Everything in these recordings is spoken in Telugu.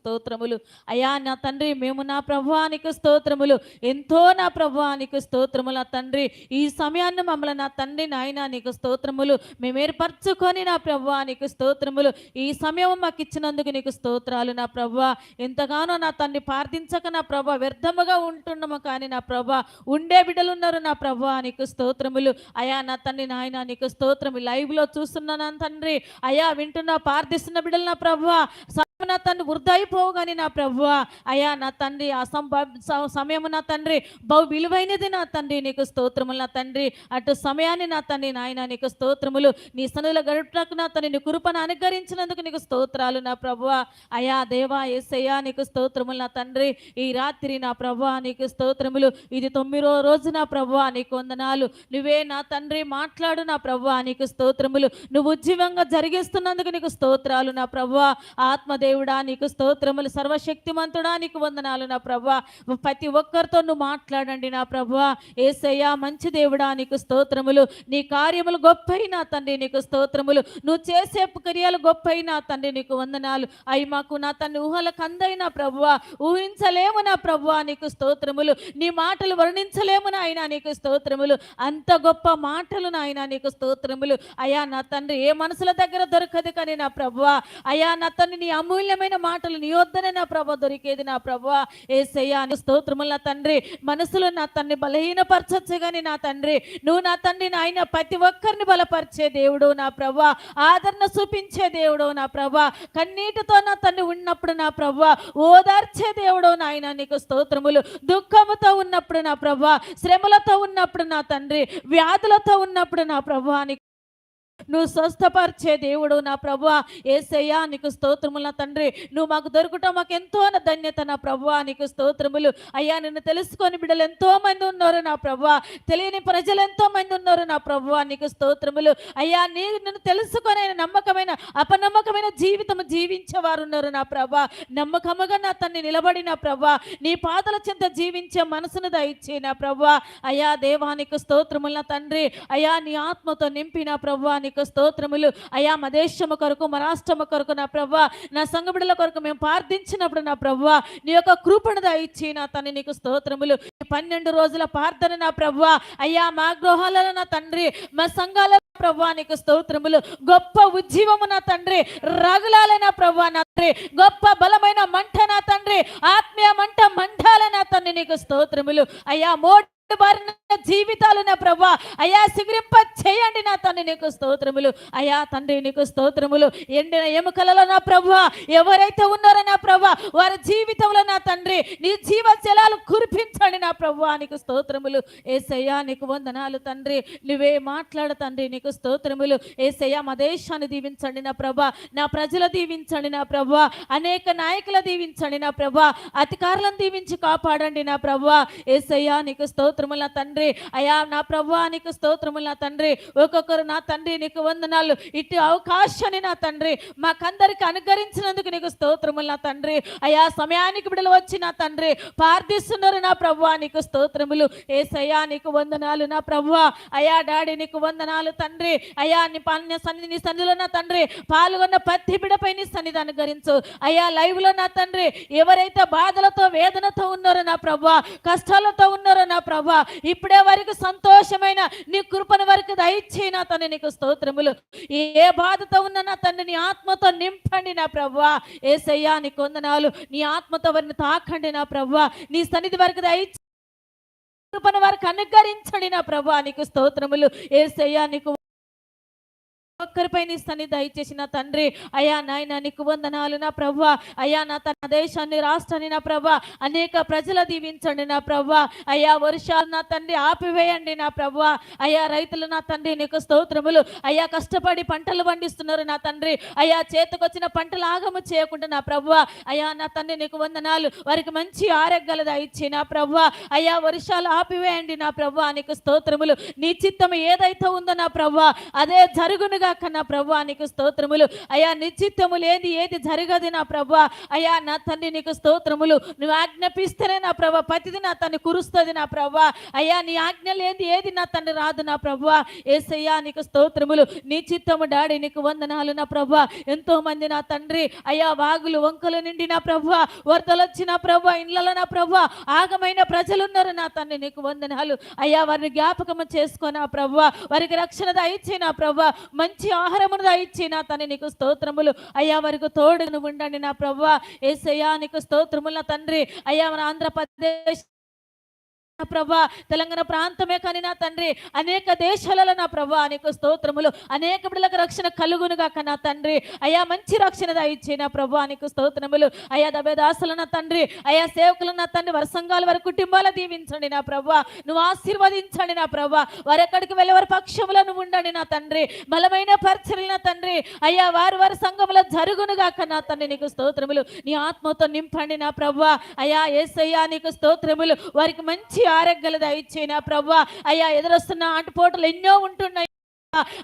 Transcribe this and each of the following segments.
స్తోత్రములు. అయా నా తండ్రి మేము నా ప్రభానికి స్తోత్రములు. ఎంతో నా ప్రభానికి స్తోత్రములు. నా తండ్రి ఈ సమయాన్ని మమ్మల్ని నా తండ్రి నాయన నీకు స్తోత్రములు. మేము ఏర్పరచుకొని నా ప్రభానికి స్తోత్రములు. ఈ సమయం మాకు ఇచ్చినందుకు నీకు స్తోత్రాలు. నా ప్రభా ఎంతగానో నా తండ్రి ప్రార్థించక నా ప్రభా వ్యర్థముగా ఉంటున్నాము కానీ నా ప్రభా ఉండే బిడ్డలు ఉన్నారు నా ప్రభా నీకు స్తోత్రములు. అయా నా తండ్రి నాయన నీకు స్తోత్రము. లైవ్లో చూస్తున్నాను నా తండ్రి. అయా వింటున్నా ప్రార్థిస్తున్న బిడ్డలు నా ప్రభా. నా తండ్రి వృద్ధైపోవు కానీ నా ప్రభు అయా నా తండ్రి అసంభవ సమయము నా తండ్రి. బహు విలువైనది నా తండ్రి నీకు స్తోత్రములు నా తండ్రి. అటు సమయాన్ని నా తండ్రి నాయన నీకు స్తోత్రములు. నీ సనుల గడుపుటకు నా తండ్రి నీ కృపను అనుగరించినందుకు నీకు స్తోత్రాలు నా ప్రభు అయా దేవా ఏసయ్యా నీకు స్తోత్రములు నా తండ్రి. ఈ రాత్రి నా ప్రభు నీకు స్తోత్రములు. ఇది తొమ్మిదో రోజు నా ప్రభు నీకు వందనాలు. నువ్వే నా తండ్రి మాట్లాడు నా ప్రభు నీకు స్తోత్రములు. నువ్వు ఉజ్జీవంగా జరిగిస్తున్నందుకు నీకు స్తోత్రాలు నా ప్రభు దేవుడా నీకు స్తోత్రములు సర్వశక్తిమంతుడా నీకు వందనాలు నా ప్రభా. ప్రతి ఒక్కరితో నువ్వు మాట్లాడండి నా ప్రభా. ఏసయ్యా మంచి దేవుడా నీకు స్తోత్రములు. నీ కార్యములు గొప్పైన తండ్రి నీకు స్తోత్రములు. నువ్వు చేసే క్రియలు గొప్పైన తండ్రి నీకు వందనాలు. అవి మాకు నా తండ్రి ఊహలకు అందైన ప్రభువా ఊహించలేము నా ప్రభువా నీకు స్తోత్రములు. నీ మాటలు వర్ణించలేము నాయన నీకు స్తోత్రములు. అంత గొప్ప మాటలు నాయన నీకు స్తోత్రములు. అయా నా తండ్రి ఏ మనసుల దగ్గర దొరకదు కానీ నా ప్రభువా అయా నా తండ్రి నీ అమూల్యమైన మాటలు నీ వద్దనే నా ప్రభ దొరికేది నా ప్రభ. ఏసయ్యా నీ స్తోత్రములు నా తండ్రి. మనసులో నా తండ్రి బలహీనపరచచ్చు కానీ నా తండ్రి. నువ్వు నా తండ్రి నాయన ప్రతి ఒక్కరిని బలపరిచే దేవుడు నా ప్రభ. ఆదరణ చూపించే దేవుడు నా ప్రభ. కన్నీటితో నా తండ్రి ఉన్నప్పుడు నా ప్రభ. ఓదార్చే దేవుడు నాయన నీకు స్తోత్రములు. దుఃఖముతో ఉన్నప్పుడు నా ప్రభ. శ్రమలతో ఉన్నప్పుడు నా తండ్రి. వ్యాధులతో ఉన్నప్పుడు నా ప్రభా. నీకు నువ్వు స్వస్థపరిచే దేవుడు నా ప్రభా ఏసయ్యా నీకు స్తోత్రములు నా తండ్రి. నువ్వు మాకు దొరకటం మాకు ఎంతో నా ధన్యత నా ప్రభా నీకు స్తోత్రములు. అయ్యా నిన్ను తెలుసుకొని బిడ్డలు ఎంతో మంది ఉన్నారు నా ప్రభా తెలియని ప్రజలు ఎంతో మంది ఉన్నారు నా ప్రభా నీకు స్తోత్రములు. అయ్యా నీ నిన్ను తెలుసుకొని నమ్మకమైన అపనమ్మకమైన జీవితం జీవించేవారు ఉన్నారు నా ప్రభా నమ్మకముగా నా తన్ని నిలబడిన నా ప్రభా నీ పాదల చెంత జీవించే మనసును దయచ్చి నా ప్రభా అయ్యా దేవానికి స్తోత్రములు నా తండ్రి. అయ్యా నీ ఆత్మతో నింపిన నా ప్రభా నీకు స్తోత్రములు. అయ్యా మా దేశము కొరకు మా రాష్ట్రము కొరకు నా ప్రవ్వ నా సంగబిడల కొరకు మేము ప్రార్థించినప్పుడు నా ప్రవ్వ నీ యొక్క కృపణ ఇచ్చి నా తన్ని నీకు స్తోత్రములు. ఈ పన్నెండు రోజుల ప్రార్థన నా ప్రవ్వ అయ్యా మా గృహాలలో నా తండ్రి మా సంఘాల ప్రవ్వా నీకు స్తోత్రములు. గొప్ప ఉజ్జీవము నా తండ్రి రగులాలైన ప్రవ్వా నా తండ్రి గొప్ప బలమైన మంట నా తండ్రి ఆత్మీయ మంట మంటాల నా తండ్రి నీకు స్తోత్రములు. అయ్యా మోట బారిన జీవితాలు నా ప్రభా. అయ్యా శిఖరింప చేయండి నా తండ్రి నీకు స్తోత్రములు. అయ్యా తండ్రి నీకు స్తోత్రములు. ఎండిన ఎముకలలో నా ప్రభా ఎవరైతే ఉన్నారో నా ప్రభా వారి జీవితంలో నా తండ్రి నీ జీవ జలాలు కురి ప్రభా నీకు స్తోత్రములు. ఏసయ్యా నీకు వందనాలు తండ్రి. నువ్వే మాట్లాడ తండ్రి నీకు స్తోత్రములు. ఏసయ్యా మా దేశాన్ని దీవించండి నా ప్రభా. నా ప్రజల దీవించండి నా ప్రభా. అనేక నాయకుల దీవించండి నా ప్రభా. అధికారులను దీవించి కాపాడండి నా ప్రభా. ఏసయ్యా నీకు స్తోత్రములు నా తండ్రి. అయా నా ప్రభా నీకు స్తోత్రములు నా తండ్రి. ఒక్కొక్కరు నా తండ్రి నీకు వందనాలు. ఇటు అవకాశాన్ని నా తండ్రి. మాకందరికి అనుకరించినందుకు నీకు స్తోత్రములు నా తండ్రి. అయా సమయానికి బిడలు వచ్చి నా తండ్రి. ప్రార్థిస్తున్నారు నా ప్రభా నీకు స్తోత్రములు. ఏసయ్యా నీకు వందనాలు నా ప్రభు అయా డాడీ నీకు వందనాలు తండ్రి. అయా నీ పాలన సన్నిధి నీ సన్నిధిలో నా తండ్రి. పాల్గొన్న ప్రతి బిడపై నీ సన్నిధి అనుగరించు అయా లైవ్లో నా తండ్రి. ఎవరైతే బాధలతో వేదనతో ఉన్నారో నా ప్రభు కష్టాలతో ఉన్నారో నా ప్రభు ఇప్పుడే వరకు సంతోషమైన నీ కృపను వరకు దయచేయి నా తండ్రి నీకు స్తోత్రములు. ఏ బాధతో ఉన్న నా తండ్రి నీ ఆత్మతో నింపండి నా ప్రభు ఏసయ్యా నీకు వందనాలు. నీ ఆత్మతో వారిని తాకండి నా ప్రభు నీ సన్నిధి వరకు దయచే కృపను వారికి అనుకరించండి నా ప్రభా. నీకు స్తోత్రములు. ఏసయ్యా నీకు ఒక్కరిపై నీ దయచేసి నా తండ్రి. అయా నాయన నీకు వందనాలు నా ప్రవ్వ. అయా నా తన దేశాన్ని రాష్ట్రాన్ని నా ప్రవ్వ. అనేక ప్రజల దీవించండి నా ప్రవ్వ. అయా వర్షాలు నా తండ్రి ఆపివేయండి నా ప్రవ్వ. అయా రైతులు నా తండ్రి నీకు స్తోత్రములు. అయా కష్టపడి పంటలు పండిస్తున్నారు నా తండ్రి. అయా చేతికొచ్చిన పంటలు ఆగము చేయకుండా నా ప్రవ్వ. అయా నా తండ్రి నీకు వందనాలు. వారికి మంచి ఆరోగ్యాలు దయచి నా ప్రవ్వ. అయా వర్షాలు ఆపివేయండి నా ప్రవ్వ. నీకు స్తోత్రములు. నీ చిత్తం ఏదైతే ఉందో నా ప్రవ్వ. అదే జరుగునుగా గాక నా నీకు స్తోత్రములు. అయా నిశ్చిత్తము లేని ఏది జరగదు నా ప్రభా అయా నా తండ్రి నీకు స్తోత్రములు. నువ్వు ఆజ్ఞాపిస్తేనే నా ప్రభా ప్రతిది నా తండ్రి కురుస్తుంది నా ప్రభా అయ్యా నీ ఆజ్ఞ లేని ఏది నా తండ్రి రాదు నా ప్రభు ఏసయ్యా నీకు స్తోత్రములు. నీ చిత్తము డాడీ నీకు వందనాలు నా ప్రభు ఎంతో మంది నా తండ్రి అయ్యా వాగులు వంకలు నిండి నా ప్రభు వరదలు వచ్చిన ప్రభు ఇళ్ళలో నా ప్రభు ఆగమైన ప్రజలు ఉన్నారు నా తండ్రి నీకు వందనాలు. అయ్యా వారిని జ్ఞాపకము చేసుకో నా ప్రభు వారికి రక్షణ దయచే నా ప్రభు మంచి ఆహారమును దయచి నా తండ్రి నీకు స్తోత్రములు. అయ్యా వరకు తోడును ఉండండి నా ప్రభా ఏసయ్యా నీకు స్తోత్రములు నా తండ్రి. అయ్యా మన ఆంధ్రప్రదేశ్ నా ప్రభా తెలంగాణ ప్రాంతమే కానీ నా తండ్రి అనేక దేశాలలో నా ప్రభా నీకు స్తోత్రములు అనేక బిడ్డలకు రక్షణ కలుగునుగాక నా తండ్రి. అయ్యా మంచి రక్షణ దాయిచ్చే నా ప్రభా నీకు స్తోత్రములు. అయ్యా దబేదాసులు నా తండ్రి. అయా సేవకులు నా తండ్రి వారి సంఘాల వారి కుటుంబాలు దీవించండి నా ప్రభా. నువ్వు ఆశీర్వదించండి నా ప్రభా. వారు ఎక్కడికి వెళ్ళే వారి నువ్వు ఉండండి నా తండ్రి. బలమైన పరిచయలు నా తండ్రి. అయ్యా వారు వారి సంఘములో జరుగునుగాక నా తండ్రి నీకు స్తోత్రములు. నీ ఆత్మతో నింపండి నా ప్రభా. అయ్యా ఏసయ్యా నీకు స్తోత్రములు. వారికి మంచి ఆరోగ్యాలు దయచేయన నా ప్రభా అయ్యా ఎదురొస్తున్న ఆటపోటలు ఎన్నో ఉంటున్నాయి.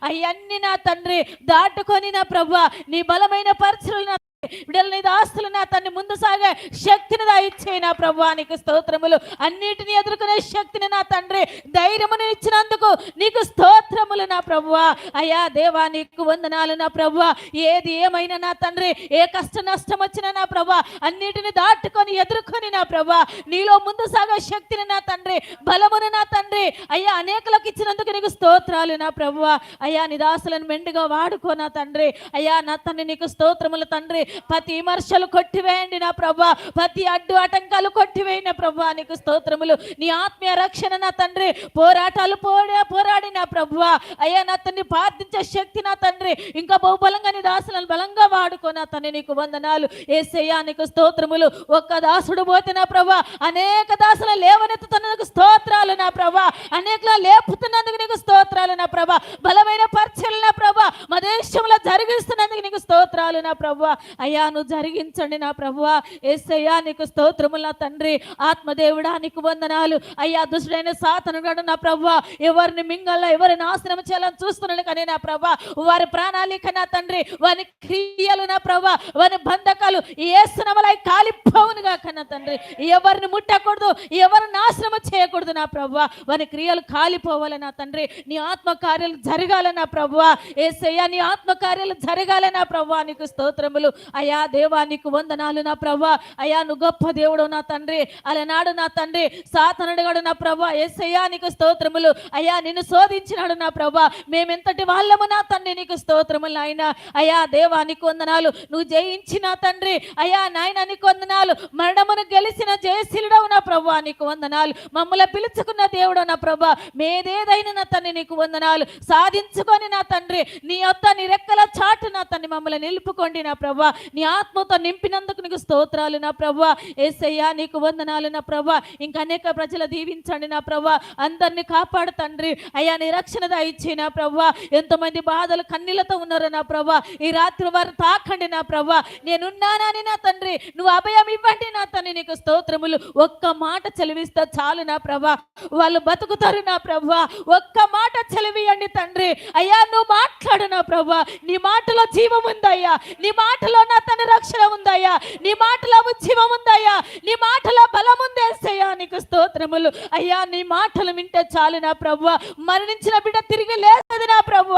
అవన్నీ నా తండ్రి దాటుకొని నా ప్రభా నీ బలమైన పరిచయలు నా విడల నీ ఆస్తులు నా తన్ని ముందు సాగే శక్తిని దయచే నా ప్రభా నీకు స్తోత్రములు. అన్నిటిని ఎదుర్కొనే శక్తిని నా తండ్రి ధైర్యమును ఇచ్చినందుకు నీకు స్తోత్రములు నా ప్రభువా. అయ్యా దేవా నీకు వందనాలు నా ప్రభువా. ఏది ఏమైనా నా తండ్రి ఏ కష్ట నష్టం వచ్చినా నా ప్రభా అన్నిటిని దాటుకొని ఎదుర్కొని నా ప్రభా నీలో ముందు సాగే శక్తిని నా తండ్రి బలమును నా తండ్రి. అయ్యా అనేకులకు ఇచ్చినందుకు నీకు స్తోత్రాలు నా ప్రభువా. అయ్యా నీ దాసులను మెండుగా వాడుకో నా తండ్రి. అయ్యా నా తండ్రి నీకు స్తోత్రములు తండ్రి. ప్రతి విమర్శలు కొట్టివేయండి నా ప్రభా. ప్రతి అడ్డు ఆటంకాలు కొట్టివేయండి ప్రభా. నీకు స్తోత్రములు. నీ ఆత్మీయ రక్షణ నా తండ్రి. పోరాటాలు పోడే పోరాడి నా ప్రభువా అయ్యా నా తండ్రి ప్రార్థించే శక్తి నా తండ్రి. ఇంకా బహుబలంగా నీ దాసులను బలంగా వాడుకో నా తండ్రి. నీకు వందనాలు. ఏసయ్యా నీకు స్తోత్రములు. ఒక్క దాసుడు పోతే నా ప్రభా అనేక దాసులు లేవనెత్తుతున్నందుకు స్తోత్రాలు నా ప్రభా. అనేకలా లేపుతున్నందుకు నీకు స్తోత్రాలు నా ప్రభా. బలమైన పరిచయలు నా ప్రభా. మా దేశంలో జరిగిస్తున్నందుకు నీకు స్తోత్రాలు నా ప్రభా. అయ్యా నువ్వు జరిగించండి నా ప్రభువా. ఏసయ్యా నీకు స్తోత్రములు నా తండ్రి. ఆత్మదేవుడా నీకు వందనాలు. అయ్యా దుష్టుడైన సాతను నా ప్రభువా. ఎవరిని మింగల్లో ఎవరిని నాశనం చేయాలని చూస్తున్నాడు కానీ నా ప్రభా వారి ప్రణాళిక నా తండ్రి. వారి క్రియలు నా ప్రభా వారి బంధకాలు ఏసునమలై కాలిపోవునుగా కన్నా తండ్రి. ఎవరిని ముట్టకూడదు ఎవరిని నాశనం చేయకూడదు నా ప్రభువ. వారి క్రియలు కాలిపోవాలి నా తండ్రి. నీ ఆత్మకార్యాలు జరగాలి నా ప్రభువా. ఏసయ్యా నీ ఆత్మకార్యాలు జరగాలి నా ప్రభువా. నీకు స్తోత్రములు. అయా దేవా నీకు వందనాలు నా ప్రభా అయా నువ్వు గొప్ప దేవుడు నా తండ్రి. అలనాడు నా తండ్రి. సాతనడుగాడు నా ప్రభా ఏసయ్యా నీకు స్తోత్రములు. అయ్యా నిన్ను శోధించినాడు నా ప్రభా మేమెంతటి వాళ్ళము నా తండ్రి నీకు స్తోత్రములు ఆయన అయా దేవా నీకు వందనాలు. నువ్వు జయించిన తండ్రి. అయ్యా నాయన నీకు వందనాలు. మరణమును గెలిచిన జయశీలుడవు నా ప్రభా నీకు వందనాలు. మమ్మల్ని పిలుచుకున్న దేవుడు నా ప్రభా మేదేదైనా నా తండ్రి నీకు వందనాలు. సాధించుకొని నా తండ్రి. నీ యొక్క నీ రెక్కల చాటు నా తండ్రి మమ్మల్ని నిలుపుకోండి నా ప్రభా నీ ఆత్మతో నింపినందుకు నీకు స్తోత్రాలు నా ప్రభా ఏసయ్యా నీకు వందనాలు నా ప్రభా ఇంకా అనేక ప్రజలు దీవించండి నా ప్రభా అందరినీ కాపాడు తండ్రి. అయ్యా నీ రక్షణ దయచి నా ప్రభా ఎంతమంది బాధలు కన్నీళ్ళతో ఉన్నారు నా ప్రభా ఈ రాత్రి వారు తాకండి నా ప్రభా నేనున్నానని నా తండ్రి? నువ్వు అభయం ఇవ్వండి నా తండ్రి నీకు స్తోత్రములు. ఒక్క మాట చెలివిస్తే చాలు నా ప్రభా వాళ్ళు బతుకుతారు నా ప్రభా ఒక్క మాట చెలివియండి తండ్రి. అయ్యా నువ్వు మాట్లాడు నా ప్రభా నీ మాటలో జీవం ఉందయ్యా. నీ మాటలో నా తన రక్షణ ఉందయ్యా. నీ మాటలో ఉద్యమం ఉందయ్యా. నీ మాటలో బలం ఉందేసయ్యా నీకు స్తోత్రములు. అయ్యా నీ మాటలు వింటే చాలు నా ప్రభు మరణించిన బిడ్డ తిరిగి లేదది నా ప్రభు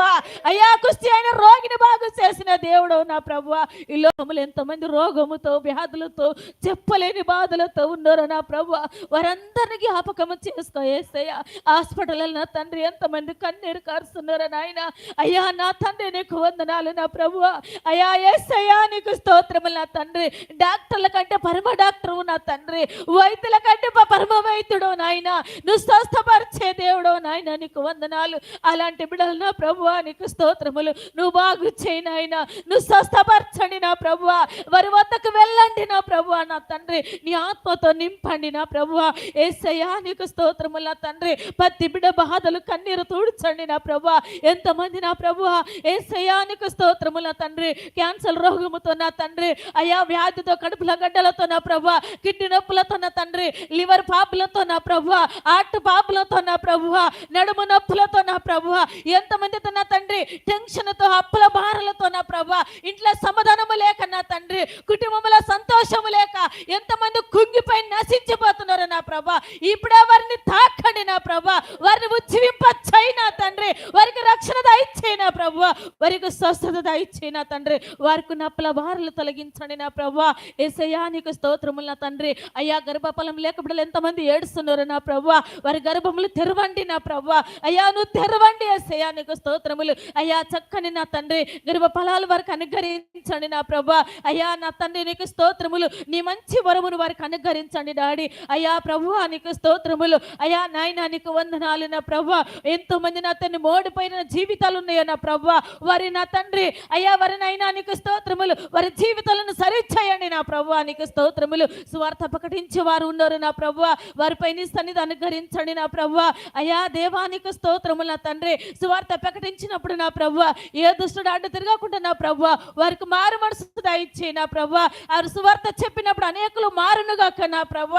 అయ్యా కుస్తి అయిన రోగిని బాగు చేసిన దేవుడు నా ప్రభు ఈ లోకములు ఎంతమంది రోగముతో వ్యాధులతో చెప్పలేని బాధలతో ఉన్నారో నా ప్రభు వారందరినీ జ్ఞాపకము చేసుకో ఏసయ్యా. హాస్పిటల్ నా తండ్రి ఎంతమంది కన్నీరు కారుస్తున్నారో నాయన. అయ్యా నా తండ్రి నీకు వందనాలు నా ప్రభు అయ్యా ఏసయ్యా నీ నీకు స్తోత్రములు నా తండ్రి. డాక్టర్ల కంటే పరమ డాక్టరు నా తండ్రి. వైద్యుల కంటే పరమ వైద్యుడు నాయన. నువ్వు స్వస్థపరిచే దేవుడు నాయన నీకు వందనాలు. అలాంటి బిడ్డలు నా ప్రభువా నీకు స్తోత్రములు. నువ్వు బాగు చేయి నాయన. నువ్వు స్వస్థపరచండి నా ప్రభువా. వారి వద్దకు వెళ్ళండి నా ప్రభువా నా తండ్రి. నీ ఆత్మతో నింపండి నా ప్రభువా. ఏసయ్యా నీకు స్తోత్రములు నా తండ్రి. పత్తి బిడ బాధలు కన్నీరు తూడ్చండి నా ప్రభువా. ఎంతమంది నా ప్రభువా? ఏసయ్యా నీకు స్తోత్రములు నా తండ్రి. క్యాన్సర్ రోగముతో రోగములతో నా తండ్రి. అయా వ్యాధితో కడుపుల గడ్డలతో నా ప్రభు. కిడ్నీ నొప్పులతో నా తండ్రి. లివర్ పాపులతో నా ప్రభు. ఆర్ట్ పాపులతో నా ప్రభు. నడుము నొప్పులతో నా ప్రభు. ఎంతమందితో నా తండ్రి? టెన్షన్తో అప్పుల భారాలతో నా ప్రభు. ఇంట్లో సమాధానము లేక నా తండ్రి. కుటుంబంలో సంతోషము లేక ఎంతమంది కుంగిపోయి నశించిపోతున్నారు. నా ప్రభా. ఇప్పుడే వారిని తాకండి నా ప్రభా. వారిని ఉజ్జీవింపచ్చాయి నా తండ్రి. వారికి రక్షణ దయచేయి నా ప్రభు. వారికి స్వస్థత దయచేయి నా తండ్రి. వారికి నప్పుల బారులు తొలగించండి నా ప్రభా. ఏసయ్యా నీకు స్తోత్రములు నా తండ్రి. అయ్యా గర్భఫలం లేకపోతే ఎంతమంది ఏడుస్తున్నారు నా ప్రభు. వారి గర్భములు తెరవండి నా ప్రభు. అయ్యా నువ్వు తెరవండి ఏసయ్యా నీకు స్తోత్రములు. అయ్యా చక్కని నా తండ్రి. గర్భఫలాలు వారికి అనుగ్రహించండి నా ప్రభా. అయ్యా నా తండ్రి నీకు స్తోత్రములు. నీ మంచి వరమును వారికి అనుగ్రహించండి డాడీ. అయ్యా ప్రభు నీకు స్తోత్రములు. అయ్యా నాయన నీకు వందనాలు నా ప్రభు. ఎంతో మంది నా తండ్రి మోడిపోయిన జీవితాలు ఉన్నాయో నా ప్రభు. వారి నా తండ్రి అయ్యా వారి నైనా నీకు స్తోత్రములు. వారి జీవితాలను సరిచేయండి నా ప్రభు నీకు స్తోత్రములు. స్వార్థ ప్రకటించే వారు ఉన్నారు నా ప్రభు. వారిపై నీ సన్నిధి అనుగ్రహించండి నా ప్రభు. అయ్యా దేవానికి స్తోత్రములు నా తండ్రి. స్వార్థ ప్రకటించినప్పుడు నా ప్రభు ఏ దుష్టుడు అడ్డు తిరగకుండా నా ప్రభు వారికి మారు మనసు దయచే నా ప్రభు. వారు సువార్త చెప్పినప్పుడు అనేకులు మారునుగాక నా ప్రభు.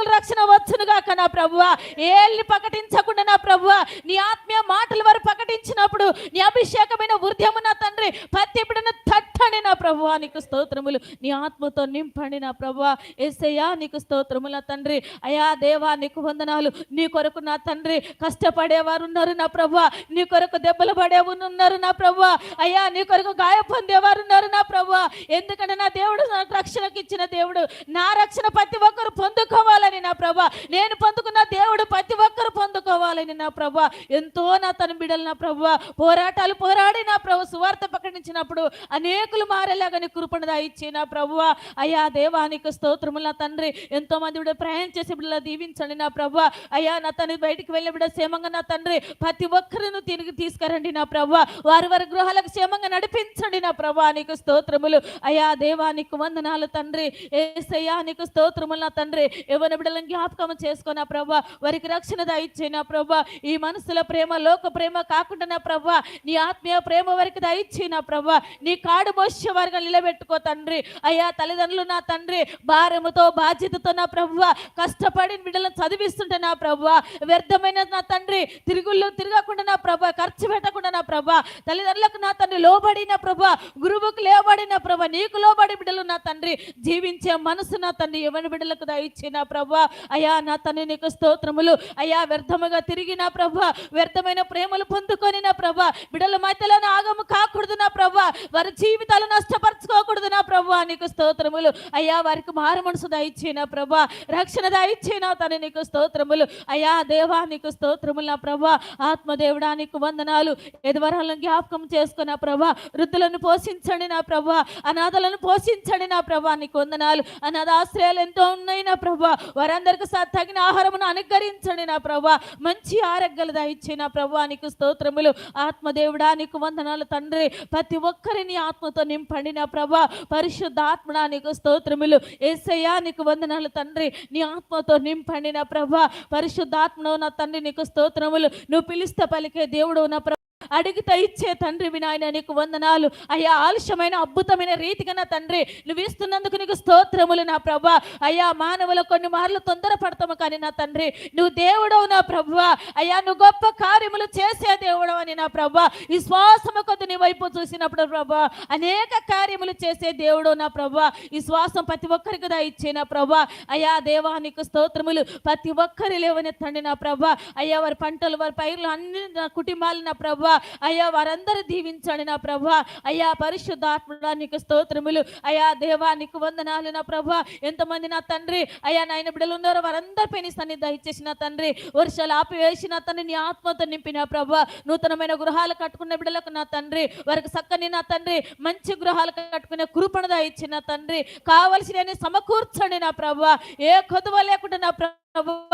అనేకుల రక్షణ వచ్చునుగాక నా ప్రభువ. ఏళ్ళని ప్రకటించకుండా నా ప్రభువ. నీ ఆత్మీయ మాటలు వారు ప్రకటించినప్పుడు నీ అభిషేకమైన ఉద్యము నా తండ్రి ప్రతి బిడ్డను తట్టండి నా ప్రభువ. నీకు స్తోత్రములు. నీ ఆత్మతో నింపండి నా ప్రభువ. ఎస్సయ్యా నీకు స్తోత్రములు నా తండ్రి. అయా దేవా నీకు వందనాలు. నీ కొరకు నా తండ్రి కష్టపడేవారు ఉన్నారు నా ప్రభువ. నీ కొరకు దెబ్బలు పడేవారు ఉన్నారు నా ప్రభువ. అయ్యా నీ కొరకు గాయ పొందేవారు ఉన్నారు నా ప్రభువ. ఎందుకంటే నా దేవుడు నాకు రక్షణకి ఇచ్చిన దేవుడు. నా రక్షణ ప్రతి ఒక్కరు పొందుకోవాలి పొందుకోవాలని నా ప్రభా. నేను పొందుకున్న దేవుడు ప్రతి ఒక్కరు పొందుకోవాలని నా ప్రభా. ఎంతో నా తన బిడలు నా ప్రభు. పోరాటాలు పోరాడి నా ప్రభు సువార్త ప్రకటించినప్పుడు అనేకులు మారేలాగా నీ కృపణ దాయిచ్చి నా ప్రభు. అయ్యా దేవానికి స్తోత్రములు నా తండ్రి. ఎంతో మంది బిడ్డ ప్రయాణం చేసే బిడ్డల దీవించండి నా ప్రభు. అయ్యా నా తండ్రి బయటికి వెళ్ళిన బిడ్డ క్షేమంగా నా తండ్రి. ప్రతి ఒక్కరిని తిరిగి తీసుకురండి నా ప్రభు. వారి వారి గృహాలకు క్షేమంగా నడిపించండి నా ప్రభు. నీకు స్తోత్రములు. అయ్యా దేవానికి వందనాలు తండ్రి. ఏసయ్యా నీకు స్తోత్రములు నా తండ్రి. ఎవరి బిడ్డలను జ్ఞాపకం చేసుకున్న ప్రభు వారికి రక్షణ దయచ్చే నా ప్రభు ఈ మనసుల ప్రేమ లోక ప్రేమ కాకుండా నా ప్రభు నీ ఆత్మీయ ప్రేమ వారికి దయచి నా ప్రభు నీ కాడు మోసే వారిగా నిలబెట్టుకో తండ్రి. అయ్యా తల్లిదండ్రులు నా తండ్రి భారముతో బాధ్యతతో నా ప్రభు కష్టపడి బిడ్డలను చదివిస్తుంటే నా ప్రభు వ్యర్థమైన నా తండ్రి తిరుగుళ్ళు తిరగకుండా నా ప్రభు ఖర్చు పెట్టకుండా నా ప్రభు తల్లిదండ్రులకు నా తండ్రి లోబడిన నా ప్రభు గురువుకు లేబడిన నా ప్రభు నీకు లోబడి బిడ్డలు నా తండ్రి జీవించే మనసు నా తండ్రి ఎవరి బిడ్డలకు దయచి నా ప్రభా. అయా నా తండ్రి నీకు స్తోత్రములు. అయ్యా వ్యర్థముగా తిరిగి నా ప్రభా. వ్యర్థమైన ప్రేమలు పొందుకొని నా ప్రభా. బిడల మధ్యలో ఆగము కాకూడదు నా ప్రభా. వారి జీవితాలు నష్టపరచుకోకూడదు నా ప్రభా. నీకు స్తోత్రములు. అయ్యా వారికి మారు మనసు దయచేనా ప్రభా. రక్షణ దయచేనా తన నీకు స్తోత్రములు. అయ్యా దేవా నీకు స్తోత్రములు నా ప్రభా. ఆత్మదేవుడా నీకు వందనాలు. ఎదువరాలను జ్ఞాపకం చేసుకున్న ప్రభా. వృద్ధులను పోషించండి నా ప్రభా. అనాథలను పోషించండి నా ప్రభా. నీకు వందనాలు. అనాథ ఆశ్రయాలు ఎంతో ఉన్నాయి నా ప్రభా. వారందరికి తగిన ఆహారమును అనుగ్రహించండి నా ప్రభా. మంచి ఆరోగ్యాలు దాయిచ్చే నా ప్రభా. నీకు స్తోత్రములు. ఆత్మదేవుడా నీకు వందనాలు తండ్రి. ప్రతి ఒక్కరిని ఆత్మతో నింపండి నా ప్రభా. పరిశుద్ధ ఆత్మడా నీకు స్తోత్రములు. ఏసయ్యా నీకు వందనాలు తండ్రి. నీ ఆత్మతో నింపండి నా ప్రభా. పరిశుద్ధ నా తండ్రి నీకు స్తోత్రములు. నువ్వు పిలిస్తే పలికే దేవుడు నా అడిగితే ఇచ్చే తండ్రి వినాయన నీకు వందనాలు. అయ్యా ఆలస్యమైన అద్భుతమైన రీతిగా నా తండ్రి. నువ్వు ఇస్తున్నందుకు నీకు స్తోత్రములు నా ప్రభా. అయ్యా మానవులు కొన్ని మార్లు తొందరపడతాము కానీ నా తండ్రి నువ్వు దేవుడవు నా ప్రభా. అయ్యా నువ్వు గొప్ప కార్యములు చేసే దేవుడు అని నా ప్రభా. ఈ శ్వాసము కొద్ది నీ వైపు చూసినప్పుడు ప్రభా అనేక కార్యములు చేసే దేవుడు నా ప్రభా. ఈ శ్వాసం ప్రతి ఒక్కరికి దా ఇచ్చే నా ప్రభా. అయ్యా దేవా నీకు స్తోత్రములు ప్రతి ఒక్కరి లేవనెత్తండి నా ప్రభా. అయ్యా వారి పంటలు వారి పైర్లు అన్ని నా కుటుంబాలు నా ప్రభా. అయ్యా వారందరూ దీవించండి నా ప్రభా. అయ్యా పరిశుద్ధాత్మడా నీకు స్తోత్రములు. అయ్యా దేవా నీకు వందనాలు నా ప్రభా. ఎంతమంది నా తండ్రి అయ్యా నాయన బిడ్డలు ఉన్నారో వారందరిపై నీ సన్ని దయచేసిన తండ్రి. వర్షాలు ఆపివేసిన తండ్రి నీ ఆత్మతో నింపిన ప్రభా. నూతనమైన గృహాలు కట్టుకున్న బిడ్డలకు నా తండ్రి. వారికి చక్కని నా తండ్రి మంచి గృహాలు కట్టుకునే కృపణ ఇచ్చిన తండ్రి. కావలసిన సమకూర్చండి నా ప్రభా. ఏ కొదువ లేకుండా నా ప్రభు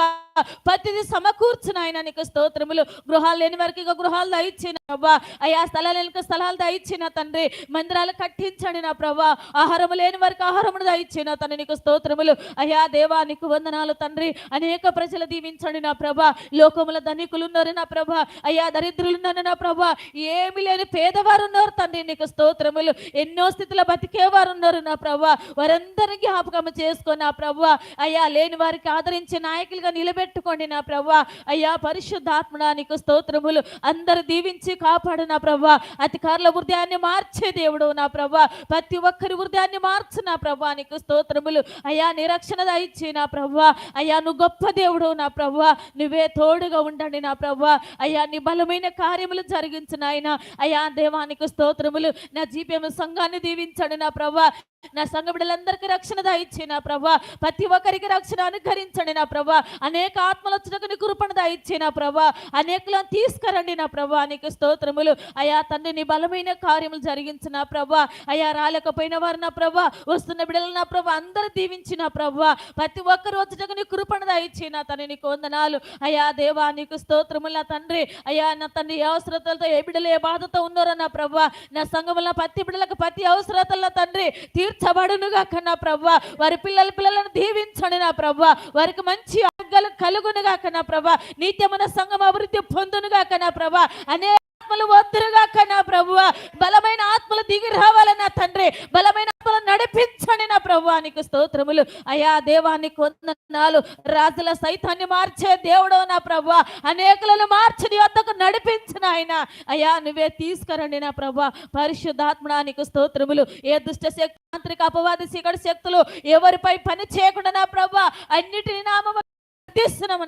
ప్రతిది సమకూర్చిన ఆయన నీకు స్తోత్రములు. గృహాలు లేని వారికి ఇక గృహాలు దయచిన ప్రభా. అయ్యా స్థలాలు లేని స్థలాలు దయచిన తండ్రి. మందిరాలు కట్టించండి నా ప్రభా. ఆహారం లేని వారికి ఆహారమును దయచిన తండ్రి నీకు స్తోత్రములు. అయ్యా దేవా నీకు వందనాలు తండ్రి. అనేక ప్రజలు దీవించండి నా ప్రభా. లోకముల ధనికులు ఉన్నారు నా ప్రభా. అయ్యా దరిద్రులు ఉన్నారు నా ప్రభా. ఏమి లేని పేదవారు ఉన్నారు తండ్రి నీకు స్తోత్రములు. ఎన్నో స్థితిలో బతికేవారు ఉన్నారు నా ప్రభా. వారందరినీ జ్ఞాపకం చేసుకొని నా ప్రభా. అయ్యా లేని వారికి ఆదరించే నాయకులుగా నిలబెట్టి నిలబెట్టుకోండి నా ప్రభా అయ్యా పరిశుద్ధాత్మడా నీకు స్తోత్రములు. అందరు దీవించి కాపాడు నా ప్రభా అధికారుల హృదయాన్ని మార్చే దేవుడు నా ప్రభా ప్రతి ఒక్కరి హృదయాన్ని మార్చు నా ప్రభా నీకు స్తోత్రములు. అయ్యా నిరక్షణ దయచి నా ప్రభా అయ్యా నువ్వు గొప్ప దేవుడు నా ప్రభా నువ్వే తోడుగా ఉండండి నా ప్రభా అయ్యా నీ బలమైన కార్యములు జరిగించిన ఆయన అయ్యా దేవానికి స్తోత్రములు. నా జీపీఎం సంఘాన్ని దీవించండి నా ప్రభా నా సంఘ బిడ్డలందరికీ రక్షణ దాయిచ్చే నా ప్రభా. ప్రతి ఒక్కరికి రక్షణ అనుకరించండి నా ప్రభా. అనేక ఆత్మలు వచ్చినకు నీ కృపణ దాయిచ్చి నా ప్రభా. అనేకులను తీసుకురండి నా ప్రభా. అనేక స్తోత్రములు. అయా తండ్రి నీ బలమైన కార్యములు జరిగించిన నా ప్రభా. అయా రాలేకపోయిన వారు నా ప్రభా. వస్తున్న బిడ్డలు నా ప్రభా. అందరూ దీవించిన ప్రభా. ప్రతి ఒక్కరు వచ్చినకు నీ కృపణ దాయిచ్చి నా తండ్రి నీకు వందనాలు. అయా దేవా నీకు స్తోత్రములు నా తండ్రి. అయా నా తండ్రి ఏ అవసరతలతో ఏ బిడ్డలు ఏ బాధతో ఉన్నారో నా ప్రభా. నా సంఘముల ప్రతి బిడ్డలకు ప్రతి అవసరతల తండ్రి. తీర్చబడునుగా నా ప్రభా వారి పిల్లల పిల్లలను దీవించండి నా ప్రభా వారికి మంచి ఆజ్ఞలు కలుగును గాక నా ప్రభా నిత్యమైన సంఘం అభివృద్ధి పొందునుగా నా ప్రభా అనే ఆత్మలు వద్దురుగాక నా ప్రభువ. బలమైన ఆత్మలు దిగి రావాలని నా తండ్రి. బలమైన ఆత్మలు నడిపించండి నా ప్రభు నీకు స్తోత్రములు. అయా దేవాన్ని కొందనాలు రాజుల సైతాన్ని మార్చే దేవుడు నా ప్రభు అనేకులను మార్చి నీ వద్దకు నడిపించిన ఆయన అయ్యా నువ్వే తీసుకురండి నా ప్రభు పరిశుద్ధాత్మ నీకు స్తోత్రములు. ఏ దుష్ట శక్తి తాంత్రిక అపవాది శిఖడి శక్తులు ఎవరిపై పని చేయకుండా నా ప్రభు అన్నిటిని నామ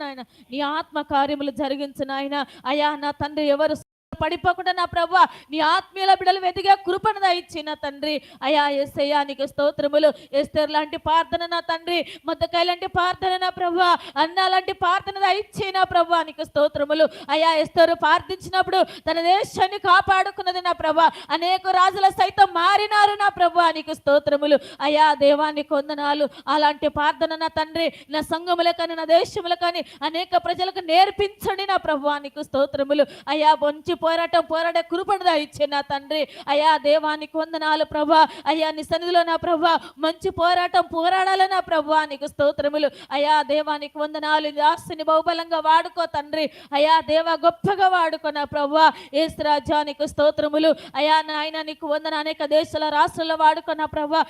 నాయన. నీ ఆత్మ కార్యములు జరిగించిన ఆయన అయా నా తండ్రి ఎవరు పడిపోకుండా నా ప్రభా నీ ఆత్మీయుల బిడలు వెతిగా కృపణ ఇచ్చిన తండ్రి. అయా ఎస్ఐయా నీకు స్తోత్రములు. ఎస్తర్ లాంటి ప్రార్థన నా తండ్రి. ముద్దకాయ లాంటి ప్రార్థన నా ప్రభా. అన్న లాంటి ప్రార్థన ఇచ్చి నా నీకు స్తోత్రములు. అయా ఎస్తరు ప్రార్థించినప్పుడు తన దేశాన్ని కాపాడుకున్నది నా ప్రభా. అనేక రాజుల సైతం మారినారు నా ప్రభు నీకు స్తోత్రములు. అయా దేవాన్ని కొందనాలు. అలాంటి ప్రార్థన నా తండ్రి. నా సంఘముల కానీ నా దేశముల కానీ అనేక ప్రజలకు నేర్పించండి నా ప్రభు నీకు స్తోత్రములు. అయా మంచి పోరాటం పోరాడే కృపణ ఇచ్చే నా తండ్రి? అయా దేవానికి వందనాలు ప్రభా. అయ్యా నీ సన్నిధిలో నా ప్రభా. మంచి పోరాటం పోరాడాలి నా ప్రభా నీకు స్తోత్రములు. అయా దేవానికి వందనాలు. ఆస్తిని బహుబలంగా వాడుకో తండ్రి. అయా దేవా గొప్పగా వాడుకో నా ప్రభా. ఏసు స్తోత్రములు. అయా నాయన నీకు వందన అనేక దేశాల రాష్ట్రాల్లో వాడుకో నా ప్రభా.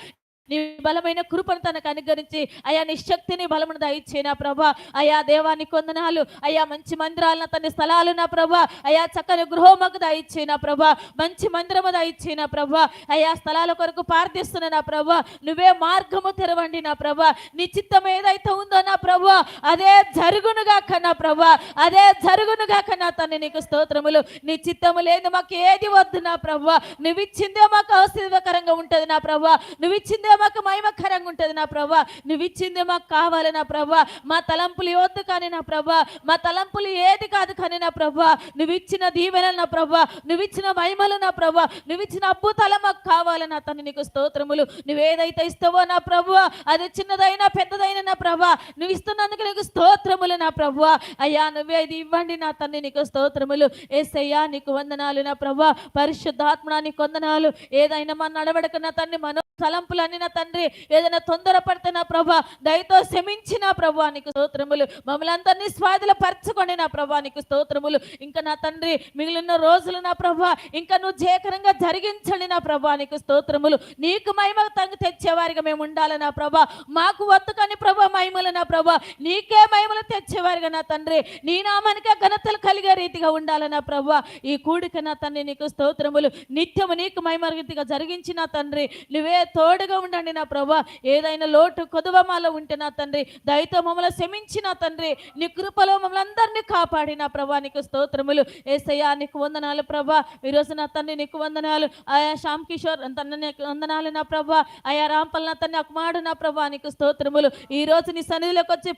నీ బలమైన కృపను తనకు అనుగ్రహించి అయా నీ శక్తిని బలమును దయచేనా ప్రభా. అయా దేవాని కొందనాలు అయా మంచి మందిరాలను తన స్థలాలు నా ప్రభా. అయా చక్కని గృహముకు దయచేనా ప్రభా. మంచి మందిరము దయచేనా ప్రభా. అయా స్థలాల కొరకు ప్రార్థిస్తున్న నా ప్రభా. నువ్వే మార్గము తెరవండి నా ప్రభా. నీ చిత్తం ఏదైతే ఉందో నా ప్రభా అదే జరుగునుగాక నా ప్రభా. అదే జరుగునుగాక నా తన్ని నీకు స్తోత్రములు. నీ చిత్తము లేదు మాకు ఏది వద్దు నా ప్రభా. నువ్విచ్చిందే మాకు ఆశీర్వకరంగా ఉంటుంది నా ప్రభా. నువ్విచ్చిందే మాకు మహిమకరంగా ఉంటుంది నా ప్రభా నువ్వు ఇచ్చింది మాకు కావాలి నా ప్రభా మా తలంపులు ఇవ్వద్దు కానీ నా ప్రభా మా తలంపులు ఏది కాదు కానీ నా ప్రభా నువ్వు ఇచ్చిన దీవెనలు నా ప్రభా నువ్వు ఇచ్చిన మహిమలు నా ప్రభా నువ్వు ఇచ్చిన అద్భుతాలు మాకు కావాలి నా తను నీకు స్తోత్రములు నువ్వు ఏదైతే ఇస్తావో నా ప్రభా అది చిన్నదైనా పెద్దదైనా నా ప్రభా నువ్వు ఇస్తున్నందుకు నీకు స్తోత్రములు నా ప్రభా అయ్యా నువ్వే ఇది ఇవ్వండి నా తండ్రి నీకు స్తోత్రములు ఏసయ్యా నీకు వందనాలు నా ప్రభా పరిశుద్ధాత్మ నీకు వందనాలు ఏదైనా మన నడవడక నా తండ్రి మనో తలంపులన్నీ నా తండ్రి ఏదైనా తొందరపడితే నా ప్రభా దయతో శమించిన ప్రభా నీకు స్తోత్రములు. మమ్మల్ని అందరినీ స్వాధుల పరచుకొని నా ప్రభా నీకు స్తోత్రములు. ఇంకా నా తండ్రి మిగిలిన రోజులు నా ప్రభా ఇంకా నువ్వు జయకరంగా జరిగించండి నా ప్రభా నీకు స్తోత్రములు. నీకు మహిమ తంగి తెచ్చేవారిగా మేము ఉండాలి నా ప్రభా. మాకు వత్తుకని ప్రభా మహిమలు నా ప్రభా. నీకే మహిమలు తెచ్చేవారిగా నా తండ్రి. నీ నామానికే ఘనతలు కలిగే రీతిగా ఉండాలనా ప్రభా. ఈ కూడిక నా తండ్రి నీకు స్తోత్రములు. నిత్యము నీకు మహిమ రీతిగా జరిగించిన తండ్రి. నువ్వే తోడుగా ఉండండి నా ప్రభా ఏదైనా లోటు కొదువమాలో ఉంటే నా తండ్రి దయతో మమ్మల్ని క్షమించిన తండ్రి నీ కృపలో మమ్మల్ని అందరినీ కాపాడి నా ప్రభా నీకు స్తోత్రములు. ఏసయ్యా నీకు వందనాలు ప్రభా. ఈరోజు నా తండ్రి నీకు వందనాలు. ఆయా శ్యామ్ కిషోర్ తండ్రి నీకు వందనాలు నా ప్రభా. ఆయా రాంపల్ నా తండ్రి అకుమాడు నా ప్రభా నీకు స్తోత్రములు. ఈ రోజు నీ సన్నిధిలోకి వచ్చి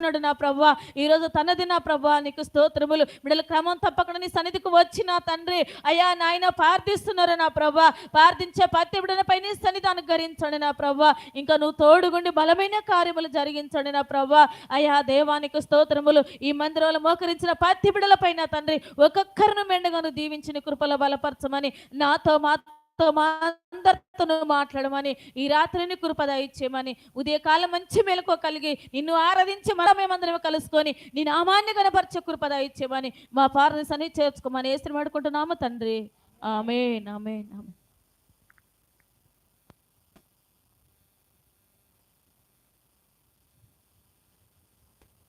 ఉన్నాడు నా ప్రభా. ఈ రోజు తనది నా ప్రభా. నీకు స్తోత్రములు. బిడ్డల క్రమం తప్పకుండా నీ సన్నిధికి వచ్చిన తండ్రి. అయ్యా నాయన ప్రార్థిస్తున్నారు నా ప్రభా. ప్రార్థించే ప్రతి బిడ్డలపై నీ సన్నిధి అనుగ్రహించండి నా ప్రభా. ఇంకా నువ్వు తోడుగుండి బలమైన కార్యములు జరిగించండి నా ప్రభా. అయ్యా దేవానికి స్తోత్రములు. ఈ మందిరంలో మోకరించిన ప్రతి బిడ్డలపై తండ్రి. ఒక్కొక్కరిని మెండుగాను దీవించిన కృపలో బలపరచమని నాతో మాత్రం మాతో మా అందరితో మాట్లాడమని ఈ రాత్రిని కృపద ఇచ్చేయమని ఉదయకాలం మంచి మెలకు కలిగి నిన్ను ఆరాధించి మన మేమందరం కలుసుకొని నీ నామాన్ని కనపరిచే కృపద ఇచ్చేమని మా పారని సన్ని చేర్చుకోమని ఏసుని పడుకుంటున్నాము తండ్రి. ఆమె ఆమె ఆమె